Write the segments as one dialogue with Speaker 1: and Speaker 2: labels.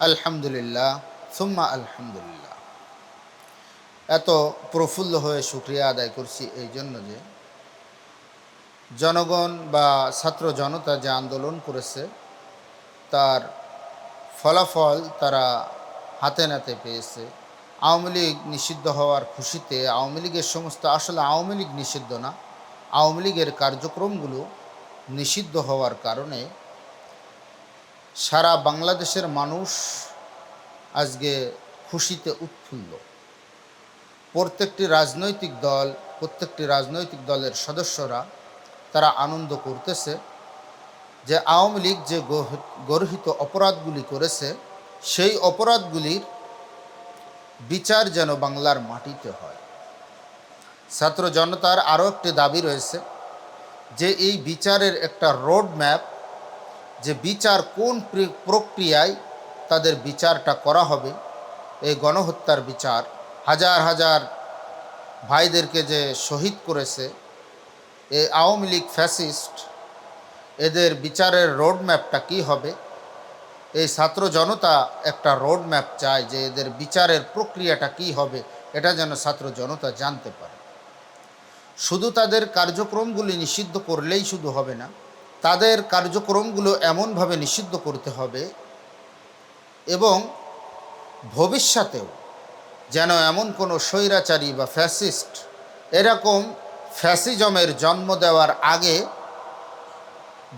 Speaker 1: আলহামদুলিল্লাহ, সুম্মা আলহামদুলিল্লাহ। এত প্রফুল্ল হয়ে শুক্রিয়া আদায় করছি এই জন্য যে জনগণ বা ছাত্র জনতা যে আন্দোলন করেছে, তার ফলাফল তারা হাতে নাতে পেয়েছে। আওয়ামী লীগ নিষিদ্ধ হওয়ার খুশিতে আওয়ামী লীগের সমস্ত, আসলে আওয়ামী লীগ নিষিদ্ধ না, আওয়ামী লীগের কার্যক্রমগুলো নিষিদ্ধ হওয়ার কারণে সারা বাংলাদেশের মানুষ আজকে খুশিতে উৎফুল্ল। প্রত্যেকটি রাজনৈতিক দল, প্রত্যেকটি রাজনৈতিক দলের সদস্যরা তারা আনন্দ করতেছে যে আওয়ামী লীগ যে গর্হিত অপরাধগুলি করেছে, সেই অপরাধগুলির বিচার যেন বাংলার মাটিতে হয়। ছাত্র জনতার আরও একটি দাবি রয়েছে যে এই বিচারের একটা রোড ম্যাপ যে বিচার কোন প্রক্রিয়ায় তাদের বিচারটা করা হবে, এই গণহত্যার বিচার, হাজার হাজার ভাইদেরকে যে শহীদ করেছে, এই আওয়ামী লীগ ফ্যাসিস্ট, এদের বিচারের রোড ম্যাপটা কী হবে? এই ছাত্র জনতা একটা রোড ম্যাপ চায় যে এদের বিচারের প্রক্রিয়াটা কী হবে, এটা যেন ছাত্র জনতা জানতে পারে। শুধু তাদের কার্যক্রমগুলি নিষিদ্ধ করলেই শুধু হবে না তাদের কার্যক্রমগুলো এমনভাবে নিষিদ্ধ করতে হবে এবং ভবিষ্যতেও যেন এমন কোনো স্বৈরাচারী বা ফ্যাসিস্ট, এরকম ফ্যাসিজমের জন্ম দেওয়ার আগে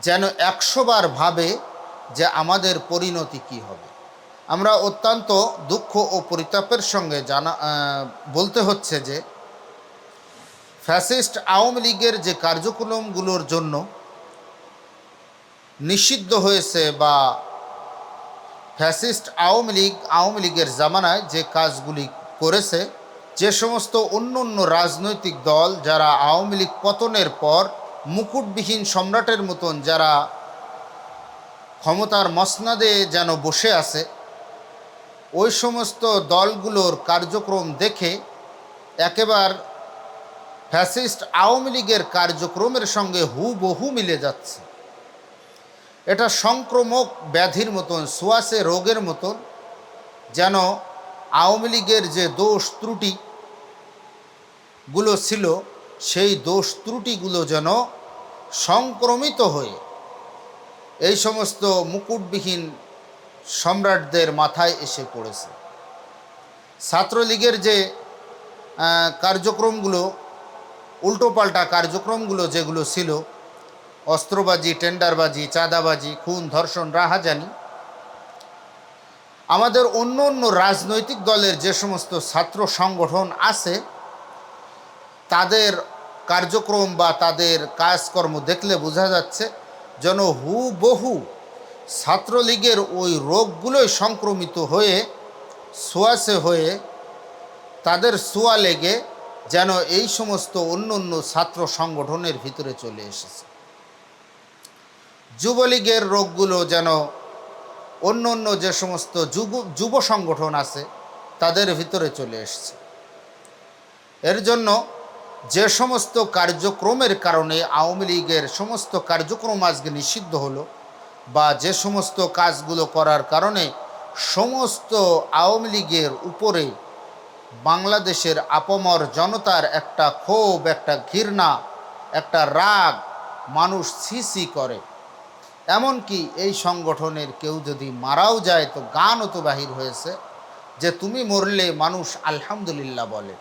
Speaker 1: যেন একশোবার ভাবে যে আমাদের পরিণতি কি হবে। আমরা অত্যন্ত দুঃখ ও পরিতাপের সঙ্গে জানা বলতে হচ্ছে যে, ফ্যাসিস্ট আওয়ামী লীগের যে কার্যক্রমগুলোর জন্য নিষিদ্ধ হয়েছে বা ফ্যাসিস্ট আওয়ামী লীগ, আওয়ামী লীগের জামানায় যে কাজগুলি করেছে, যে সমস্ত অন্য অন্য রাজনৈতিক দল যারা আওয়ামী লীগ পতনের পর মুকুটবিহীন সম্রাটের মতন যারা ক্ষমতার মসনাদে যেন বসে আছে, ওই সমস্ত দলগুলোর কার্যক্রম দেখে একেবার ফ্যাসিস্ট আওয়ামী লীগের কার্যক্রমের সঙ্গে হুবহু মিলে যাচ্ছে। এটা সংক্রমক ব্যাধির মতন, সোয়াসে রোগের মতন, যেন আওয়ামী লীগের যে দোষ ত্রুটি গুলো ছিল, সেই দোষ ত্রুটিগুলো যেন সংক্রমিত হয়ে এই সমস্ত মুকুটবিহীন সম্রাটদের মাথায় এসে পড়েছে। ছাত্রলীগের যে কার্যক্রমগুলো, উল্টোপাল্টা কার্যক্রমগুলো যেগুলো ছিল অস্ত্রবাজি, টেন্ডারবাজি, চাঁদাবাজি, খুন, ধর্ষণ, রাহাজানি। আমাদের অন্য অন্য রাজনৈতিক দলের যে সমস্ত ছাত্র সংগঠন আছে, তাদের কার্যক্রম বা তাদের কাজকর্ম দেখলে বোঝা যাচ্ছে যেন হুবহু ছাত্রলীগের ওই রোগগুলোই সংক্রমিত হয়ে সোয়াশে হয়ে তাদের সোয়া লেগে যেন এই সমস্ত অন্য অন্য ছাত্র সংগঠনের ভিতরে চলে এসেছে। যুবলীগের রোগগুলো যেন অন্য অন্য যে সমস্ত যুব যুব সংগঠন আছে, তাদের ভিতরে চলে এসেছে। এর জন্য যে সমস্ত কার্যক্রমের কারণে আওয়ামী লীগের সমস্ত কার্যক্রম আজকে নিষিদ্ধ হলো বা যে সমস্ত কাজগুলো করার কারণে সমস্ত আওয়ামী লীগের উপরে বাংলাদেশের আপমর জনতার একটা ক্ষোভ, একটা ঘৃণা, একটা রাগ মানুষ ছিছি করে। এমনকি এই সংগঠনের কেউ যদি মারাও যায়, তো গানও তো বাহির হয়েছে যে তুমি মরলে মানুষ আলহামদুলিল্লাহ বলে।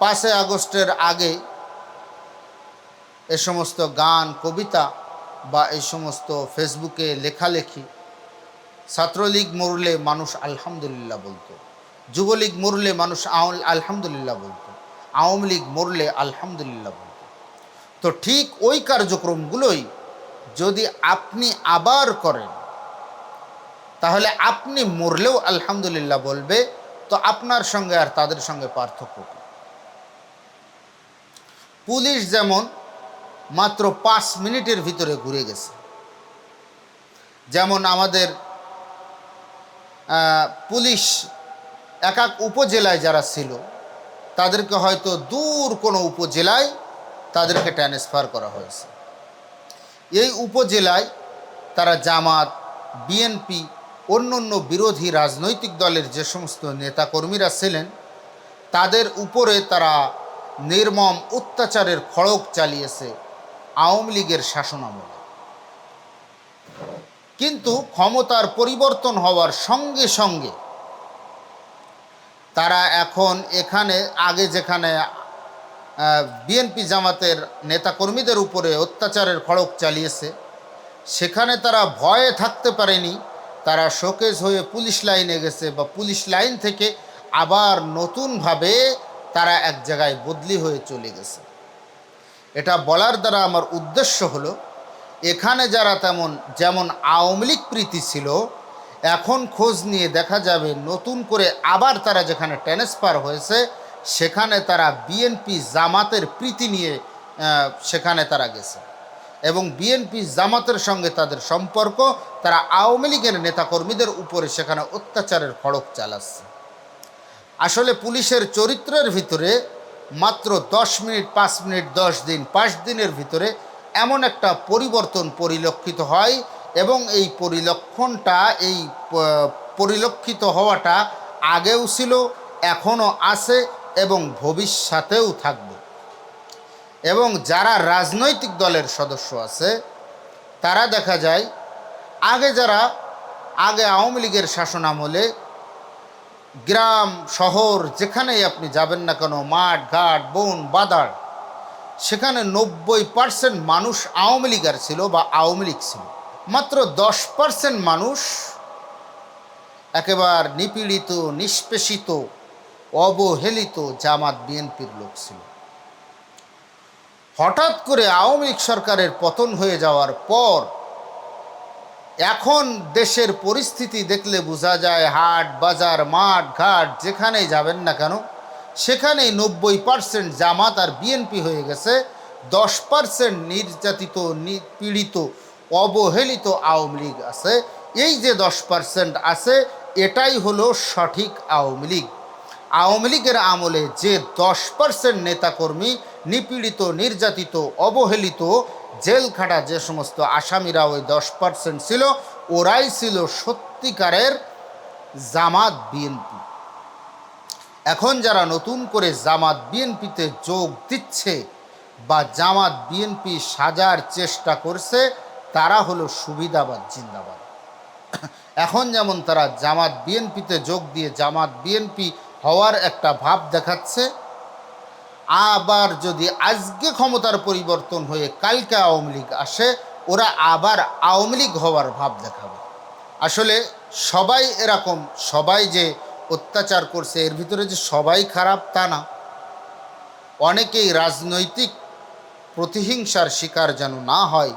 Speaker 1: পাঁচই আগস্টের আগে এ সমস্ত গান, কবিতা বা এই সমস্ত ফেসবুকে লেখালেখি ছাত্রলীগ মরলে মানুষ আলহামদুলিল্লাহ বলতো, যুবলীগ মরলে মানুষ আলহামদুলিল্লাহ বলতো, আওয়ামী লীগ মরলে আলহামদুলিল্লাহ বলতো। তো ঠিক ওই কার্যক্রমগুলোই যদি আপনি আবার করেন, তাহলে আপনি মরলেও আলহামদুলিল্লাহ বলবে, তো আপনার সঙ্গে আর তাদের সঙ্গে পার্থক্য কি? পুলিশ যেমন মাত্র পাঁচ মিনিটের ভিতরে ঘুরে গেছে। যেমন আমাদের পুলিশ এক এক উপজেলায় যারা ছিল, তাদেরকে হয়তো দূর কোনো উপজেলায় তাদেরকে ট্রান্সফার করা হয়েছে। এই উপজেলায় তারা জামাত বিএনপি অন্য অন্য বিরোধী রাজনৈতিক দলের যে সমস্ত নেতাকর্মীরা ছিলেন, তাদের উপরে তারা নির্মম অত্যাচারের খড়গ চালিয়েছে আওয়ামী লীগের শাসনামলে। কিন্তু ক্ষমতার পরিবর্তন হওয়ার সঙ্গে সঙ্গে তারা এখন এখানে, আগে যেখানে বিএনপি জামাতের নেতাকর্মীদের উপরে অত্যাচারের খড়ক চালিয়েছে। সেখানে তারা ভয়ে থাকতে পারেনি। তারা শোকেজ হয়ে পুলিশ লাইনে গেছে বা পুলিশ লাইন থেকে আবার নতুনভাবে তারা এক জায়গায় বদলি হয়ে চলে গেছে। এটা বলার দ্বারা আমার উদ্দেশ্য হলো, এখানে যারা তেমন, যেমন আওয়ামী লীগ প্রীতি ছিল, এখন খোঁজ নিয়ে দেখা যাবে নতুন করে আবার তারা যেখানে ট্রান্সফার হয়েছে সেখানে তারা বিএনপি জামাতের প্রীতি নিয়ে সেখানে তারা গেছে। এবং বিএনপি জামাতের সঙ্গে তাদের সম্পর্ক, তারা আওয়ামী লীগের নেতাকর্মীদের উপরে সেখানে অত্যাচারের খড়ক চালাচ্ছে। আসলে পুলিশের চরিত্রের ভিতরে মাত্র দশ মিনিট, পাঁচ মিনিট, দশ দিন, পাঁচ দিনের ভিতরে এমন একটা পরিবর্তন পরিলক্ষিত হয় এবং এই পরিলক্ষণটা, এই পরিলক্ষিত হওয়াটা আগেও ছিল, এখনও আছে। এবং ভবিষ্যতেও থাকবে। এবং যারা রাজনৈতিক দলের সদস্য আছে, তারা দেখা যায়, আগে যারা, আগে আওয়ামী লীগের শাসন আমলে গ্রাম, শহর, যেখানেই আপনি যাবেন না কেন, মাঠ, ঘাট, বন, বাদার, সেখানে নব্বই পার্সেন্ট মানুষ আওয়ামী লীগার ছিল বা আওয়ামী লীগ ছিল। মাত্র দশ পার্সেন্ট মানুষ একেবারে নিপীড়িত, নিষ্পেষিত অবহেলিত জামাত বিএনপির লোক ছিল। হঠাৎ করে আওয়ামী লীগ সরকারের পতন হয়ে যাওয়ার পর এখন দেশের পরিস্থিতি দেখলে বোঝা যায়, হাট, বাজার, মাঠ, ঘাট, যেখানেই যাবেন না কেন, সেখানেই নব্বই পার্সেন্ট জামাত আর বিএনপি হয়ে গেছে। দশ পার্সেন্ট নির্যাতিত, নিপীড়িত, অবহেলিত আওয়ামী লীগ আছে। এই যে দশ পার্সেন্ট আছে, এটাই হলো সঠিক আওয়ামী লীগ। আওয়ামী লীগের আমলে যে দশ পার্সেন্ট নেতাকর্মী নিপীড়িত, নির্যাতিত, অবহেলিত জেল খাটা যে সমস্ত আসামিরা ওই দশ পার্সেন্ট ছিল, ওরাই ছিল সত্যিকারের জামাত বিএনপি। এখন যারা নতুন করে জামাত বিএনপিতে যোগ দিচ্ছে বা জামাত বিএনপি সাজার চেষ্টা করছে, তারা হলো সুবিধাবাদ, জিন্দাবাদ। এখন যেমন তারা জামাত বিএনপিতে যোগ দিয়ে জামাত বিএনপি হওয়ার একটা ভাব দেখাচ্ছে। আবার যদি আজকে ক্ষমতার পরিবর্তন হয়ে কালকে আওয়ামী লীগ আসে, ওরা আবার আওয়ামী লীগ হওয়ার ভাব দেখাবে। আসলে সবাই এরকম, সবাই যে অত্যাচার করছে, এর ভিতরে যে সবাই খারাপ তা না। অনেকেই রাজনৈতিক প্রতিহিংসার শিকার যেন না হয়,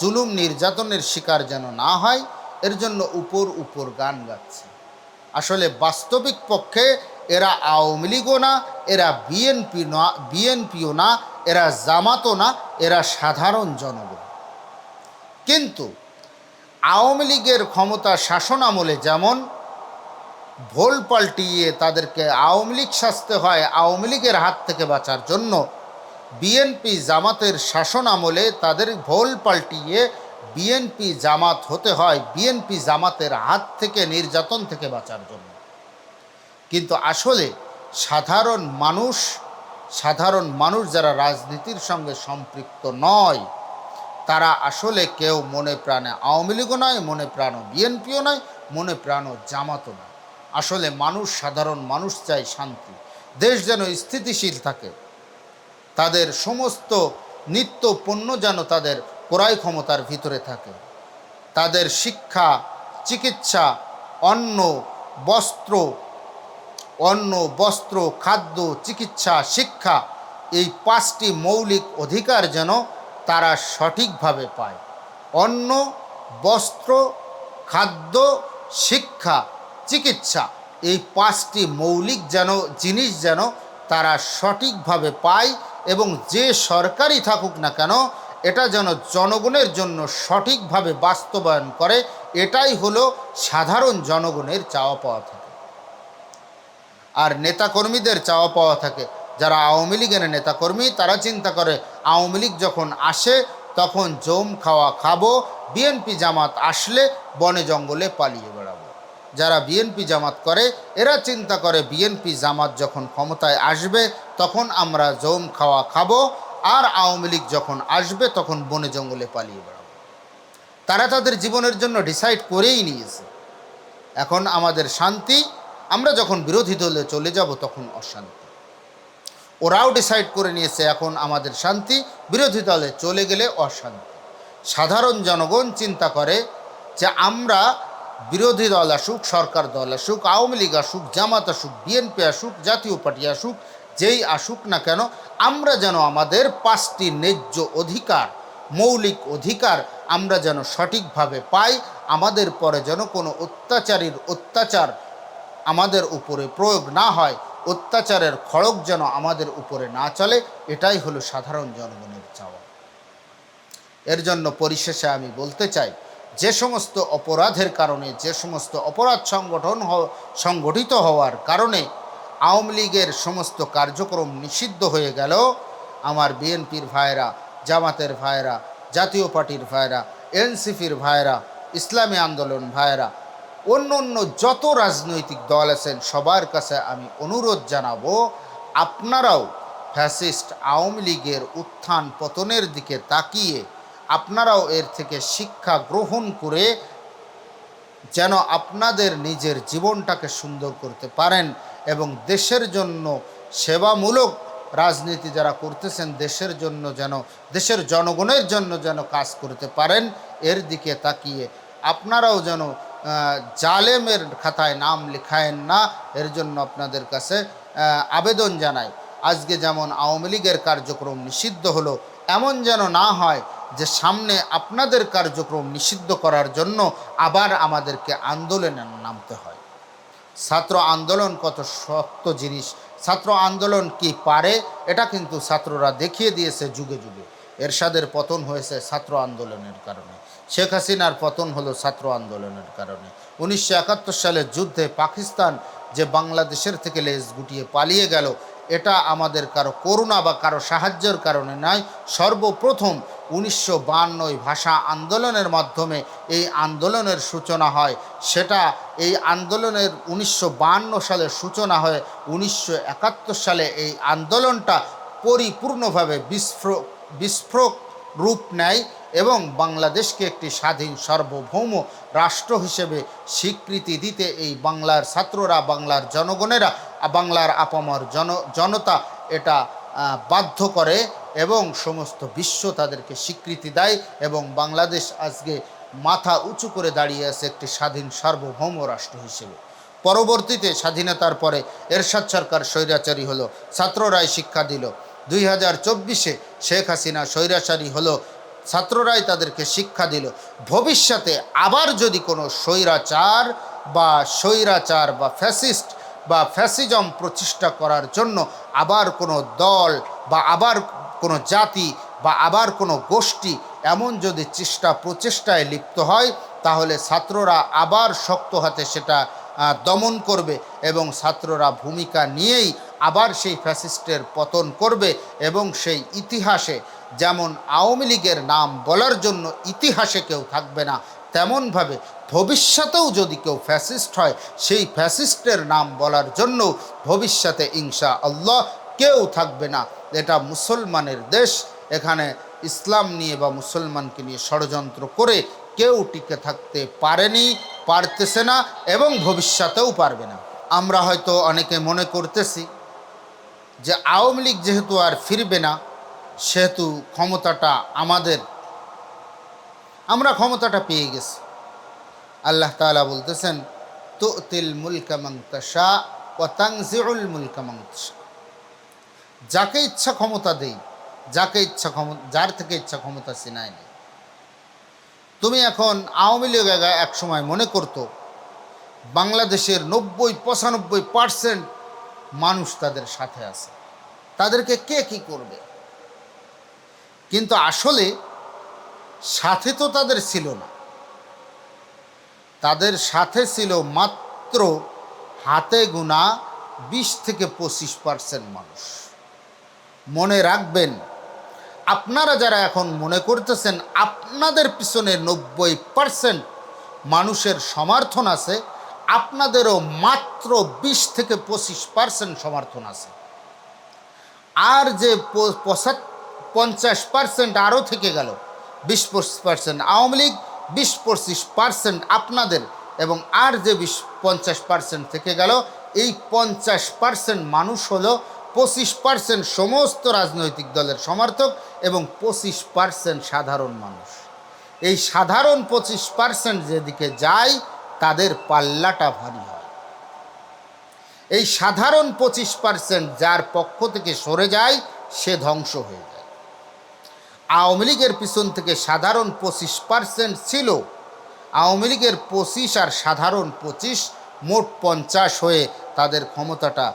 Speaker 1: জুলুম নির্যাতনের শিকার যেন না হয়, এর জন্য উপর উপর গান গাচ্ছে। আসলে বাস্তবিক পক্ষে এরা আওয়ামী লীগও না, এরা বিএনপি না বিএনপিও না, এরা জামাতও না, এরা সাধারণ জনগণ। কিন্তু আওয়ামী লীগের ক্ষমতা শাসন আমলে যেমন ভোল পাল্টিয়ে তাদেরকে আওয়ামী লীগ সাজতে হয় আওয়ামী লীগের হাত থেকে বাঁচার জন্য বিএনপি জামাতের শাসন আমলে তাদের ভোল পাল্টিয়ে বিএনপি জামাত হতে হয় বিএনপি জামাতের হাত থেকে, নির্যাতন থেকে বাঁচার জন্য। কিন্তু আসলে সাধারণ মানুষ সাধারণ মানুষ যারা রাজনীতির সঙ্গে সম্পৃক্ত নয়, তারা আসলে কেউ মনে প্রাণে আওয়ামী লীগও নয়, মনে প্রাণ বিএনপিও নয়, মনে প্রাণও জামাতও নয়। আসলে মানুষ, সাধারণ মানুষ চায় শান্তি। দেশ যেন স্থিতিশীল থাকে। তাদের সমস্ত নিত্য পণ্য যেন তাদের ক্রয় ক্ষমতার ভিতরে থাকে। তাদের শিক্ষা, চিকিৎসা, অন্ন, বস্ত্র অন্ন, বস্ত্র, খাদ্য, চিকিৎসা, শিক্ষা, এই পাঁচটি মৌলিক অধিকার যেন তারা সঠিকভাবে পায়। অন্ন, বস্ত্র, খাদ্য, শিক্ষা, চিকিৎসা, এই পাঁচটি মৌলিক যেন জিনিস যেন তারা সঠিকভাবে পায় এবং যে সরকারই থাকুক না কেন, এটা যেন জনগণের জন্য সঠিকভাবে বাস্তবায়ন করে, এটাই হলো সাধারণ জনগণের চাওয়া পাওয়া থাকে। আর নেতাকর্মীদের চাওয়া পাওয়া থাকে। যারা আওয়ামী লীগের নেতাকর্মী, তারা চিন্তা করে, আওয়ামী লীগ যখন আসে, তখন জম খাওয়া খাব, বিএনপি জামাত আসলে বনে জঙ্গলে পালিয়ে বেড়াবো। যারা বিএনপি জামাত করে, এরা চিন্তা করে, বিএনপি জামাত যখন ক্ষমতায় আসবে, তখন আমরা জম খাওয়া খাব, আর আওয়ামী লীগ যখন আসবে, তখন বনে জঙ্গলে পালিয়ে বেড়াবো। তারা তাদের জীবনের জন্য ডিসাইড করেই নিয়েছে। এখন আমাদের শান্তি আমরা যখন বিরোধী দলে চলে যাব তখন অশান্তি। ওরাও ডিসাইড করে নিয়েছে এখন আমাদের শান্তি, বিরোধী দলে চলে গেলে অশান্তি। সাধারণ জনগণ চিন্তা করে যে আমরা বিরোধী দল আসুক, সরকার দল আসুক, আওয়ামী লীগ আসুক, জামাত আসুক বিএনপি আসুক, জাতীয় পার্টি আসুক, যেই আসুক না কেন, আমরা যেন আমাদের পাঁচটি ন্যায্য অধিকার, মৌলিক অধিকার আমরা যেন সঠিকভাবে পাই, আমাদের পরে যেন কোনো অত্যাচারীর অত্যাচার আমাদের উপরে প্রয়োগ না হয়, অত্যাচারের খড়ক যেন আমাদের উপরে না চলে, এটাই হলো সাধারণ জনগণের চাওয়া। এর জন্য পরিশেষে আমি বলতে চাই, যে সমস্ত অপরাধের কারণে, যে সমস্ত অপরাধ সংগঠন সংগঠিত হওয়ার কারণে আওয়ামী লীগের সমস্ত কার্যক্রম নিষিদ্ধ হয়ে গেল, আমার বিএনপির ভাইরা জামাতের ভাইরা জাতীয় পার্টির ভাইরা এনসিপির ভাইরা ইসলামী আন্দোলন ভাইরা অন্য অন্য যত রাজনৈতিক দল আছেন, সবার কাছে আমি অনুরোধ জানাব, আপনারাও ফ্যাসিস্ট আওয়ামী লীগের উত্থান পতনের দিকে তাকিয়ে আপনারাও এর থেকে শিক্ষা গ্রহণ করে যেন আপনাদের নিজের জীবনটাকে সুন্দর করতে পারেন এবং দেশের জন্য সেবামূলক রাজনীতি যারা করতেছেন, দেশের জন্য যেন, দেশের জনগণের জন্য যেন কাজ করতে পারেন, এর দিকে তাকিয়ে আপনারাও যেন জালেমের খাতায় নাম লেখায়েন না, এর জন্য আপনাদের কাছে আবেদন জানাই। আজকে যেমন আওয়ামী লীগের কার্যক্রম নিষিদ্ধ হলো, এমন যেন না হয় যে সামনে আপনাদের কার্যক্রম নিষিদ্ধ করার জন্য আবার আমাদেরকে আন্দোলনে নামতে হয়। ছাত্র আন্দোলন কত শক্ত জিনিস। ছাত্র আন্দোলন কি পারে, এটা কিন্তু ছাত্ররা দেখিয়ে দিয়েছে যুগে যুগে। এরশাদের পতন হয়েছে ছাত্র আন্দোলনের কারণে। শেখ হাসিনার পতন হলো ছাত্র আন্দোলনের কারণে। উনিশশো একাত্তর সালের যুদ্ধে পাকিস্তান যে বাংলাদেশের থেকে লেজ গুটিয়ে পালিয়ে গেল, এটা আমাদের কারও করুণা বা কারও সাহায্যের কারণে নয়। সর্বপ্রথম উনিশশো বায়ান্নয় ভাষা আন্দোলনের মাধ্যমে এই আন্দোলনের সূচনা হয়। সেটা এই আন্দোলনের উনিশশো বায়ান্ন সালে সূচনা হয় উনিশশো সালে এই আন্দোলনটা পরিপূর্ণভাবে বিস্ফোরক বিস্ফোরক রূপ নেয় এবং বাংলাদেশকে একটি স্বাধীন সার্বভৌম রাষ্ট্র হিসেবে স্বীকৃতি দিতে এই বাংলার ছাত্ররা, বাংলার জনগণেরা, বাংলার আপামর জন, জনতা এটা বাধ্য করে এবং সমস্ত বিশ্ব তাদেরকে স্বীকৃতি দেয় এবং বাংলাদেশ আজকে মাথা উঁচু করে দাঁড়িয়ে আছে একটি স্বাধীন সার্বভৌম রাষ্ট্র হিসেবে। পরবর্তীতে স্বাধীনতার পরে এরশাদ সরকার স্বৈরাচারী হলো, ছাত্ররাই শিক্ষা দিল। দুই হাজার চব্বিশে শেখ হাসিনা স্বৈরাচারী হলো, ছাত্ররাই তাদেরকে শিক্ষা দিল। ভবিষ্যতে আবার যদি কোনো স্বৈরাচার বা স্বৈরাচার বা ফ্যাসিস্ট বা ফ্যাসিজম প্রতিষ্ঠা করার জন্য আবার কোনো দল বা আবার কোনো জাতি বা আবার কোনো গোষ্ঠী এমন যদি চেষ্টা প্রচেষ্টায় লিপ্ত হয়, তাহলে ছাত্ররা আবার শক্ত হাতে সেটা দমন করবে এবং ছাত্ররা ভূমিকা নিয়েই আবার সেই ফ্যাসিস্টের পতন করবে এবং সেই ইতিহাসে যেমন আওয়ামী লীগের নাম বলার জন্য ইতিহাসে কেউ থাকবে না, তেমনভাবে ভবিষ্যতেও যদি কেউ ফ্যাসিস্ট হয়, সেই ফ্যাসিস্টের নাম বলার জন্য ভবিষ্যতে ইনশা আল্লাহ কেউ থাকবে না। এটা মুসলমানের দেশ, এখানে ইসলাম নিয়ে বা মুসলমানকে নিয়ে ষড়যন্ত্র করে কেউ টিকে থাকতে পারেনি, পারতেছে না এবং ভবিষ্যতেও পারবে না। আমরা হয়তো অনেকে মনে করতেছি যে আওয়ামী লীগ যেহেতু আর ফিরবে না, সেহেতু ক্ষমতাটা আমাদের। আমরা ক্ষমতাটা পেয়ে গেছি। আল্লাহ তাআলা বলতেছেন তো তিল মুলকা মংতশা ও তাংজিউল মুলকা মংতশা যাকে ইচ্ছা ক্ষমতা দেই, যাকে ইচ্ছা ক্ষমতা যার থেকে ইচ্ছা ক্ষমতা সিনায় নেই। তুমি এখন আওয়ামী লীগ এক সময় মনে করতো, বাংলাদেশের নব্বই পঁচানব্বই পার্সেন্ট মানুষ তাদের সাথে আছে। তাদেরকে কে কি করবে? কিন্তু আসলে সাথে তো তাদের ছিল না। তাদের সাথে ছিল মাত্র হাতে গোনা বিশ থেকে পঁচিশ পার্সেন্ট মানুষ। মনে রাখবেন, আপনারা যারা এখন মনে করতেছেন আপনাদের পিছনে নব্বই পার্সেন্ট মানুষের সমর্থন আছে আপনাদেরও মাত্র বিশ থেকে পঁচিশ পার্সেন্ট সমর্থন আছে। আর যে পঁচাত- পঞ্চাশ পার্সেন্ট আরও থেকে গেল, বিশ পঁচিশ পার্সেন্ট আওয়ামী লীগ, বিশ পঁচিশ পার্সেন্ট আপনাদের এবং আর যে বিশ, পঞ্চাশ পার্সেন্ট থেকে গেল, এই পঞ্চাশ পার্সেন্ট মানুষ হলো পঁচিশ পার্সেন্ট সমস্ত রাজনৈতিক দলের সমর্থক এবং পঁচিশ পার্সেন্ট সাধারণ মানুষ। এই সাধারণ পঁচিশ পার্সেন্ট যেদিকে যায় তাদের পাল্লাটা ভারী হয়। এই সাধারণ পঁচিশ পার্সেন্ট যার পক্ষ থেকে সরে যায়, সে ধ্বংস হয়ে যায়। আওয়ামী লীগের পিছন থেকে সাধারণ পঁচিশ পার্সেন্ট ছিল, আওয়ামী লীগের পঁচিশ আর সাধারণ পঁচিশ মোট পঞ্চাশ হয়ে তাদের ক্ষমতাটা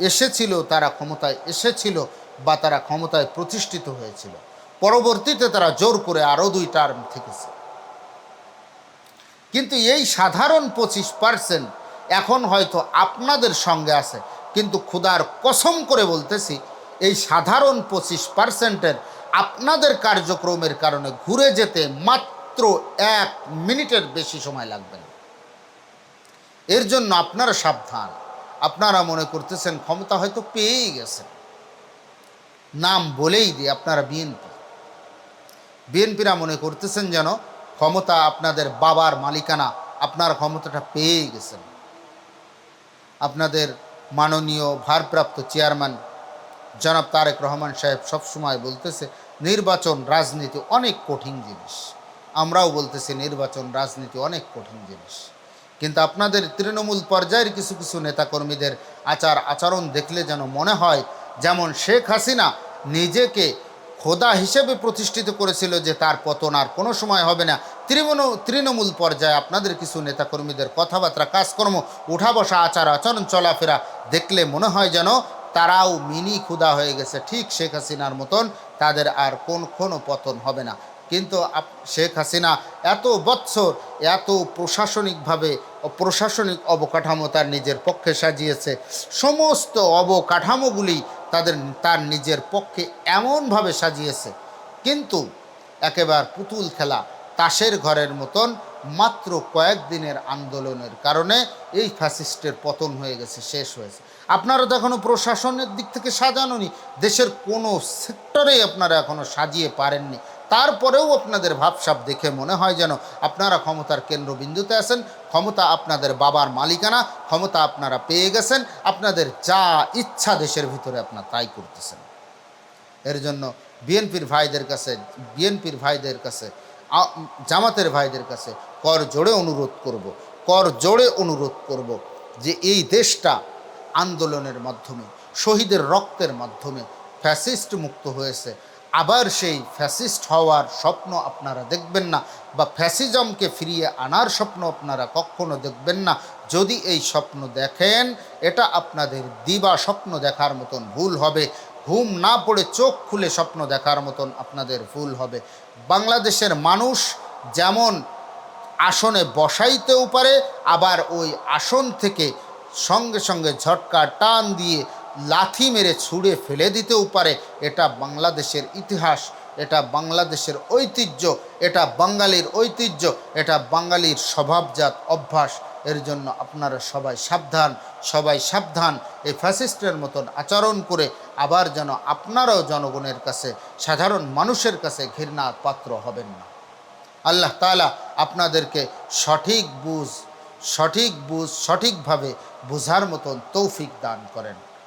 Speaker 1: এসেছিল, তারা ক্ষমতায় এসেছিল বা তারা ক্ষমতায় প্রতিষ্ঠিত হয়েছিল। পরবর্তীতে তারা জোর করে আরও দুই টার্ম থেকেছে। কিন্তু এই সাধারণ পঁচিশ পার্সেন্ট এখন হয়তো আপনাদের সঙ্গে আছে। কিন্তু ক্ষুধার কসম করে বলতেছি, এই সাধারণ পঁচিশ পার্সেন্টের আপনাদের কার্যক্রমের কারণে ঘুরে যেতে মাত্র এক মিনিটের বেশি সময় লাগবে না। এর জন্য আপনারা সাবধান। আপনারা মনে করতেছেন ক্ষমতা হয়তো পেয়েই গেছেন। নাম বলেই দিয়ে আপনারা বিএনপি। বিএনপিরা মনে করতেছেন যেন ক্ষমতা আপনাদের বাবার মালিকানা, আপনার ক্ষমতাটা পেয়ে গেছেন। আপনাদের মাননীয় ভারপ্রাপ্ত চেয়ারম্যান জনাব তারেক রহমান সাহেব সবসময় বলতেছে, নির্বাচন রাজনীতি অনেক কঠিন জিনিস। আমরাও বলতেছি, নির্বাচন রাজনীতি অনেক কঠিন জিনিস। কিন্তু আপনাদের তৃণমূল পর্যায়ের কিছু কিছু নেতাকর্মীদের আচার আচরণ দেখলে যেন মনে হয়, যেমন শেখ হাসিনা নিজেকে খোদা হিসেবে প্রতিষ্ঠিত করেছিল যে তার পতন আর কোনো সময় হবে না। তৃণমূল তৃণমূল পর্যায়ে আপনাদের কিছু নেতাকর্মীদের কথাবার্তা, কাজকর্ম উঠা বসা আচার, আচরণ, চলাফেরা দেখলে মনে হয় যেন তারাও মিনি ক্ষুদা হয়ে গেছে। ঠিক শেখ হাসিনার মতন তাদের আর কোন, কোনো পতন হবে না। কিন্তু শেখ হাসিনা এত বৎসর এত প্রশাসনিকভাবে, প্রশাসনিক অবকাঠামো তার নিজের পক্ষে সাজিয়েছে। সমস্ত অবকাঠামোগুলি তাদের, তার নিজের পক্ষে এমনভাবে সাজিয়েছে। কিন্তু একেবারে পুতুল খেলা তাসের ঘরের মতন মাত্র কয়েকদিনের আন্দোলনের কারণে এই ফ্যাসিস্টের পতন হয়ে গেছে, শেষ হয়েছে। আপনারা তো এখনও প্রশাসনের দিক থেকে সাজানোনি, দেশের কোনো সেক্টরেই আপনারা এখনও সাজিয়ে পারেননি। তারপরেও আপনাদের ভাবসাব দেখে মনে হয় যেন আপনারা ক্ষমতার কেন্দ্রবিন্দুতে আছেন, ক্ষমতা আপনাদের বাবার মালিকানা, ক্ষমতা আপনারা পেয়ে গেছেন, আপনাদের যা ইচ্ছা দেশের ভিতরে আপনার তাই করতেছেন। এর জন্য বিএনপির ভাইদের কাছে, বিএনপির ভাইদের কাছে জামাতের ভাইদের কাছে কর জোড়ে অনুরোধ করব, কর জোড়ে অনুরোধ করব যে এই দেশটা আন্দোলনের মাধ্যমে, শহীদের রক্তের মাধ্যমে ফ্যাসিস্ট মুক্ত হয়েছে আবার সেই ফ্যাসিস্ট হওয়ার স্বপ্ন আপনারা দেখবেন না বা ফ্যাসিজমকে ফিরিয়ে আনার স্বপ্ন আপনারা কখনো দেখবেন না। যদি এই স্বপ্ন দেখেন, এটা আপনাদের দিবা স্বপ্ন দেখার মতন ভুল হবে। ঘুম না পড়ে চোখ খুলে স্বপ্ন দেখার মতন আপনাদের ভুল হবে। বাংলাদেশের মানুষ যেমন আসনে বসাইতেও পারে, আবার ওই আসন থেকে সঙ্গে সঙ্গে ঝটকা টান দিয়ে লাথি মেরে ছুঁড়ে ফেলে দিতেও পারে। এটা বাংলাদেশের ইতিহাস, এটা বাংলাদেশের ঐতিহ্য, এটা বাঙালির ঐতিহ্য, এটা বাঙালির স্বভাবজাত অভ্যাস। এর জন্য আপনারা সবাই সাবধান সবাই সাবধান এই ফ্যাসিস্টের মতন আচরণ করে আবার যেন আপনারাও জনগণের কাছে, সাধারণ মানুষের কাছে ঘৃণার পাত্র হবেন না। আল্লাহ তাআলা আপনাদেরকে সঠিক বুঝ সঠিক বুঝ, সঠিকভাবে বোঝার মতন তৌফিক দান করেন।